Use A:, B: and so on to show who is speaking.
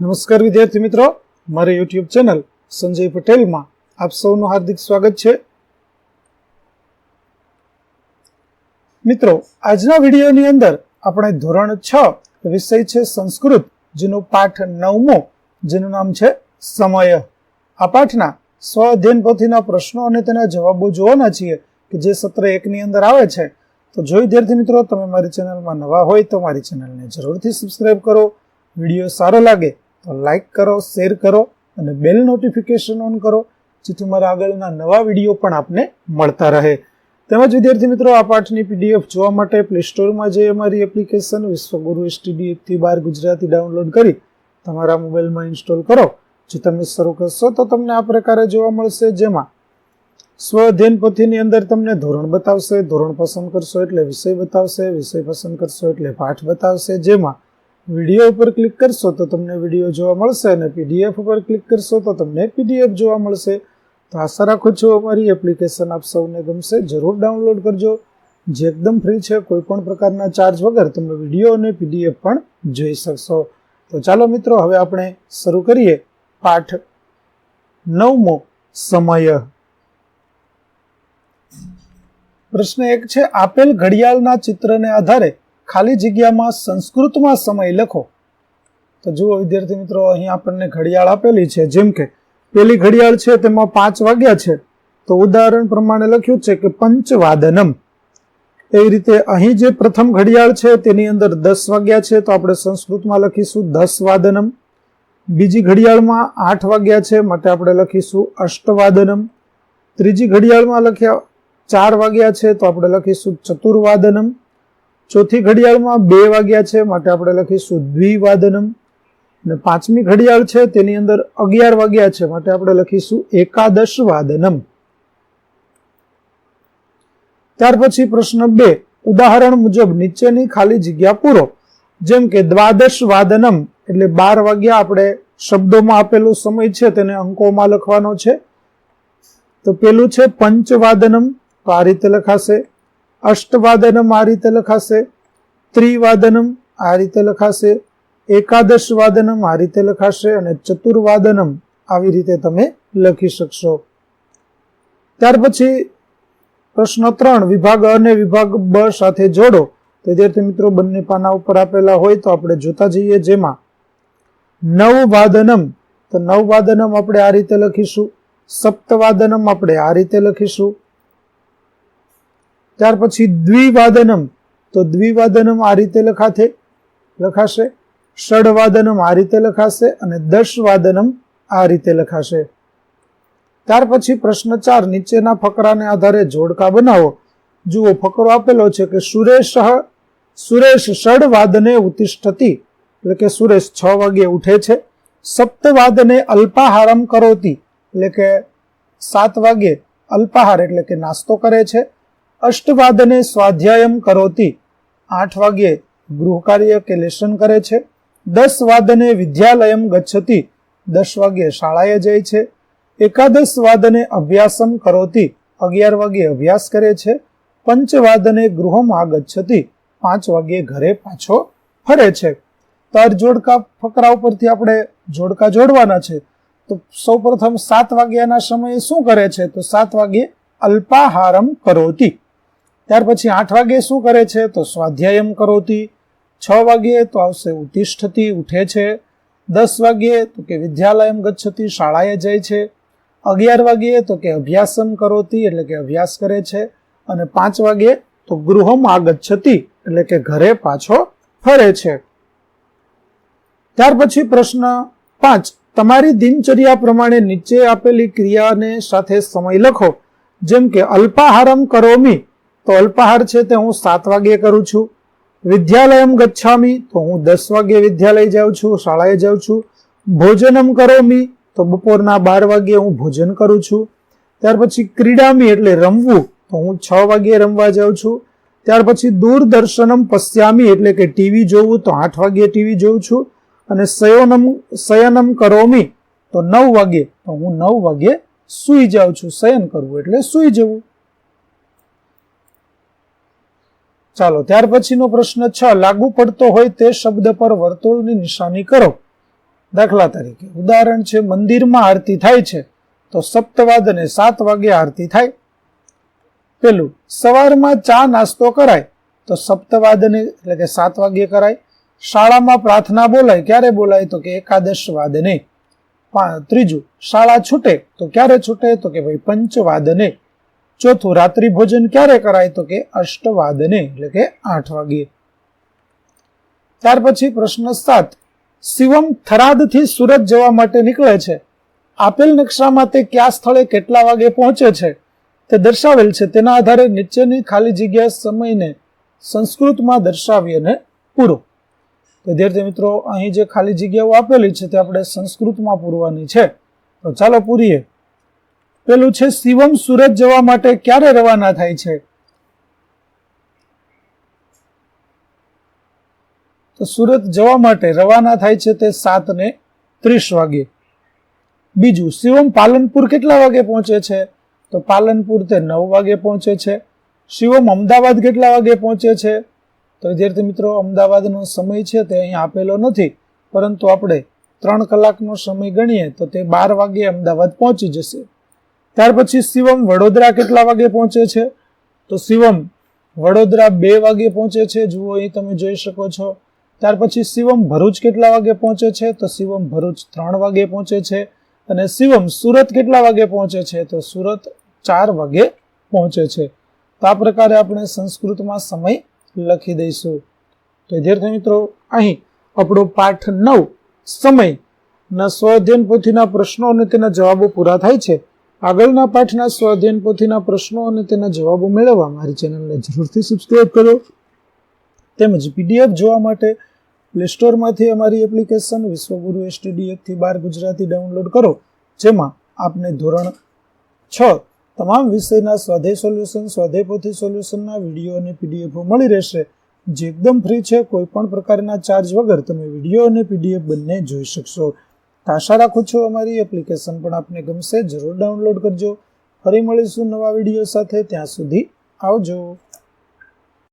A: નમસ્કાર વિદ્યાર્થી મિત્રો. મારી યુટ્યુબ ચેનલ સંજય પટેલમાં આપ સૌનું હાર્દિક સ્વાગત છે. મિત્રો, આજના વિડીયોની અંદર આપણે ધોરણ છ વિષય છે સંસ્કૃત, જેનો પાઠ નવમો, જેનું નામ છે સમય. આ પાઠના સ્વ અધ્યયન પોથીના પ્રશ્નો અને તેના જવાબો જોવાના છીએ કે જે સત્ર એકની અંદર આવે છે. તો જો વિદ્યાર્થી મિત્રો, તમે મારી ચેનલમાં નવા હોય તો મારી ચેનલને જરૂરથી સબસ્ક્રાઈબ કરો. વીડિયો સારો લાગે તો લાઈક કરો શેર કરો અને બેલ નોટિફિકેશન ઓન કરો, જેથી મારા આગળના નવા વીડિયો પણ આપને મળતા રહે. તેમજ વિદ્યાર્થી મિત્રો, આ પાઠની પીડીએફ જોવા માટે પ્લે સ્ટોરમાં જઈ અમારી એપ્લિકેશન વિશ્વગુરુ એસટીડી એકથી બાર ગુજરાતી ડાઉનલોડ કરી તમારા મોબાઈલમાં ઇન્સ્ટોલ કરો. જે તમે શરૂ કરશો, તો તમને આ પ્રકારે જોવા મળશે. જેમાં સ્વ અધ્યયન પોથીની અંદર તમને ધોરણ બતાવશે, ધોરણ પસંદ કરશો એટલે વિષય બતાવશે, વિષય પસંદ કરશો એટલે પાઠ બતાવશે. જેમાં વીડિયો ઉપર ક્લિક કરશો તો તમને વીડિયો જોવા મળશે અને પીડીએફ ઉપર ક્લિક કરશો તો તમને પીડીએફ જોવા મળશે. તો આશા રાખું છું અમારી એપ્લિકેશન આપ સૌને ગમશે. જરૂર ડાઉનલોડ કરજો. જે એકદમ ફ્રી છે, કોઈ પણ પ્રકારના ચાર્જ વગર તમે વીડિયો અને પીડીએફ પણ જોઈ શકશો. તો ચાલો મિત્રો, હવે આપણે શરૂ કરીએ પાઠ નવમો સમય. પ્રશ્ન એક છે, આપેલ ઘડિયાળના ચિત્રને આધારે ખાલી જગ્યામાં સંસ્કૃતમાં સમય લખો. તો જુઓ વિદ્યાર્થી મિત્રો, અહીં આપણને ઘડિયાળ આપેલી છે. જેમ કે પેલી ઘડિયાળ છે, તેમાં પાંચ વાગ્યા છે. તો ઉદાહરણ પ્રમાણે લખ્યું છે કે પંચવાદનમ. એવી રીતે અહીં જે પ્રથમ ઘડિયાળ છે, તેની અંદર દસ વાગ્યા છે, તો આપણે સંસ્કૃતમાં લખીશું દસ વાદનમ બીજી ઘડિયાળમાં આઠ વાગ્યા છે, માટે આપણે લખીશું અષ્ટવાદનમ. ત્રીજી ઘડિયાળમાં લખ્યા ચાર વાગ્યા છે, તો આપણે લખીશું ચતુર્વાદનમ. ચોથી ઘડિયાળમાં બે વાગ્યા છે, માટે આપણે લખીશું દ્વિવાદનમ. અને પાંચમી ઘડિયાળ છે, તેની અંદર અગિયાર વાગ્યા છે, માટે આપણે લખીશું એકાદશ વાદનમ ત્યાર પછી પ્રશ્ન બે, ઉદાહરણ મુજબ નીચેની ખાલી જગ્યા પૂરો. જેમ કે દ્વાદશ વાદનમ એટલે બાર વાગ્યા આપણે શબ્દોમાં આપેલો સમય છે, તેને અંકોમાં લખવાનો છે. તો પેલું છે પંચવાદનમ, તો આ રીતે લખાશે. અષ્ટવાદનમ આ રીતે લખાશે, ત્રિવાદનમ આ રીતે લખાશે એકાદશ વાદનમ આ રીતે લખાશે અને ચતુર્વાદનમ આવી રીતે તમે લખી શકશો. ત્યાર પછી પ્રશ્ન ત્રણ, વિભાગ અને વિભાગ બ સાથે જોડો. તો વિદ્યાર્થી મિત્રો, બંને પાના ઉપર આપેલા હોય તો આપણે જોતા જઈએ જેમાં નવ વાદનમ તો નવ વાદનમ આપણે આ રીતે લખીશું, સપ્તવાદનમ આપણે આ રીતે લખીશું ત્યાર પછી દ્વિવાદનમ. તો દ્વિવાદનમ આ રીતે લખાશે લખાશે. ષડવાદનમ આ રીતે લખાશે અને દશ વાદનમ આ રીતે લખાશે. ત્યાર પછી પ્રશ્ન ચાર, નીચેના ફકરાને આધારે જોડકા બનાવો. જુઓ, ફકરો આપેલો છે કે સુરેશ સુરેશ ષડ વાદને ઉતિષ્ઠતી, એટલે કે સુરેશ છ વાગે ઉઠે છે. સપ્તવાદને અલ્પાહારમ કરોતી, એટલે કે સાત વાગે અલ્પાહાર, એટલે કે નાસ્તો કરે છે. અષ્ટવાદને સ્વાધ્યાયમ કરોતી. આઠ વાગ્યે ગૃહ કાર્ય કે લેસન કરે છે. દસ વાદને વિદ્યાલયમ ગચ્છતી. દસ વાગ્યે શાળાએ જાય છે. એકાદશ વાદને અભ્યાસમ કરોતી. અગિયાર વાગ્યે અભ્યાસ કરે છે. પંચવાદને ગૃહમાં ગચ્છતી પાંચ વાગ્યે ઘરે પાછો ફરે છે. તર જોડકા ફકરા ઉપરથી આપણે જોડકા જોડવાના છે. તો સૌપ્રથમ સાત વાગ્યાના સમયે શું કરે છે? તો સાત વાગ્યે અલ્પાહારમ કરોતી. ત્યાર પછી આઠ વાગે શું કરે છે? તો સ્વાધ્યાયમ કરોતી. છ વાગ્યે તો આવશે ઉતિષ્ઠતી, ઉઠે છે. દસ વાગ્યે તો કે વિદ્યાલયમ ગચ્છતી, શાળાએ જાય છે. અગિયાર વાગ્યે તો કે અભ્યાસમ કરોતી, એટલે કે અભ્યાસ કરે છે. અને પાંચ વાગ્યે તો ગૃહમ આગચ્છતી, એટલે કે ઘરે પાછો ફરે છે. ત્યાર પછી પ્રશ્ન પાંચ. તમારી દિનચર્યા પ્રમાણે નીચે આપેલી ક્રિયાને સાથે સમય લખો. જેમ કે અલ્પાહારમ કરોમી. તો અલ્પાહાર છે તે હું સાત વાગ્યે કરું છું. વિદ્યાલયમ ગચ્છામી, તો હું દસ વાગ્યે વિદ્યાલય જાઉં છું, શાળાએ જાઉં છું. ભોજનમ કરોમી, તો બપોરના બાર વાગ્યે હું ભોજન કરું છું. ત્યાર પછી ક્રીડામી એટલે રમવું, તો હું છ વાગ્યે રમવા જાઉં છું. ત્યાર પછી દૂરદર્શનમ પશ્યામી એટલે કે ટીવી જોવું, તો આઠ વાગ્યે ટીવી જોઉં છું. અને શયનમ શયનમ કરોમી, તો નવ વાગ્યે, તો હું નવ વાગ્યે સૂઈ જાઉં છું. શયન કરવું એટલે સૂઈ જવું. ચાલો, ત્યાર પછીનો પ્રશ્ન છ. લાગુ પડતો હોય તે શબ્દ પર વર્તુળની નિશાની કરો. દાખલા તરીકે, ઉદાહરણ છે, મંદિરમાં આરતી થાય છે. તો સપ્તવાદને સાત વાગે આરતી થાય. પેલું, સવારમાં ચા નાસ્તો કરાય. તો સપ્તવાદને, એટલે કે સાત વાગ્યે કરાય. શાળામાં પ્રાર્થના બોલાય. ક્યારે બોલાય? તો કે એકાદશ વાદને. ત્રીજું, શાળા છૂટે. તો ક્યારે છૂટે? તો કે ભાઈ પંચવાદને. ચોથું, રાત્રિ ભોજન ક્યારે કરાય? તો કે અષ્ટવાદને, એટલે કે આઠ વાગ્યે. ત્યાર પછી પ્રશ્ન સાત, શિવમ થરાદથી સુરત જવા માટે નીકળે છે. આપેલ નકશામાં તે કયા સ્થળે કેટલા વાગે પહોંચે છે? તે દર્શાવેલ છે. તેના આધારે નીચેની ખાલી જગ્યા સમયને સંસ્કૃતમાં દર્શાવી અને પૂરો. વિદ્યાર્થી મિત્રો, અહીં જે ખાલી જગ્યાઓ આપેલી છે તે આપણે સંસ્કૃતમાં પૂરવાની છે. તો ચાલો પૂરીએ. પેલું છે, શિવમ સુરત જવા માટે ક્યારે રવાના થાય છે? તો સુરત જવા માટે રવાના થાય છે તે સાત ને ત્રીસ વાગે. બીજું, શિવમ પાલનપુર કેટલા વાગે પહોંચે છે? તો પાલનપુર તે નવ વાગે પહોંચે છે. શિવમ અમદાવાદ કેટલા વાગે પહોંચે છે? તો વિદ્યાર્થી મિત્રો, અમદાવાદનો સમય છે તે અહીં આપેલો નથી, પરંતુ આપણે ત્રણ કલાકનો સમય ગણીએ તો તે બાર વાગે અમદાવાદ પહોંચી જશે. ત્યાર પછી શિવમ વડોદરા કેટલા વાગે પહોંચે છે? તો શિવમ વડોદરા બે વાગે પહોંચે છે, જુઓ અહીં તમે જોઈ શકો છો. ત્યાર પછી શિવમ ભરૂચ કેટલા વાગે પહોંચે છે? તો શિવમ ભરૂચ ત્રણ વાગે પહોંચે છે અને શિવમ સુરત કેટલા વાગે પહોંચે છે? તો સુરત ચાર વાગે પહોંચે છે. તો આ પ્રકારે આપણે સંસ્કૃતમાં સમય લખી દઈશું. તો વિદ્યાર્થી મિત્રો, અહીં આપણો પાઠ નવ સમય ના સ્વઅધ્યયન પોથીના પ્રશ્નો અને તેના જવાબો પૂરા થાય છે. આગળના પાઠના સ્વાધ્યાયન પોથીના પ્રશ્નો અને તેના જવાબો મેળવવા મારી ચેનલને જરૂરથી સબસ્ક્રાઇબ કરો. તેમજ પીડીએફ જોવા માટે પ્લે સ્ટોરમાંથી અમારી એપ્લિકેશન વિશ્વગુરુ એસટીડીએફથી બાર ગુજરાતી ડાઉનલોડ કરો, જેમાં આપને ધોરણ છ તમામ વિષયના સ્વાધ્યાય સોલ્યુશન સ્વાધ્યાય પોથી સોલ્યુશનના વીડિયો અને પીડીએફો મળી રહેશે. જે એકદમ ફ્રી છે, કોઈ પણ પ્રકારના ચાર્જ વગર તમે વીડિયો અને પીડીએફ બંને જોઈ શકશો. તો આશા રાખું છું અમારી એપ્લિકેશન પણ આપને ગમશે. જરૂર ડાઉનલોડ કરજો. ફરી મળીશું નવા વીડિયો સાથે. ત્યાં સુધી આવજો.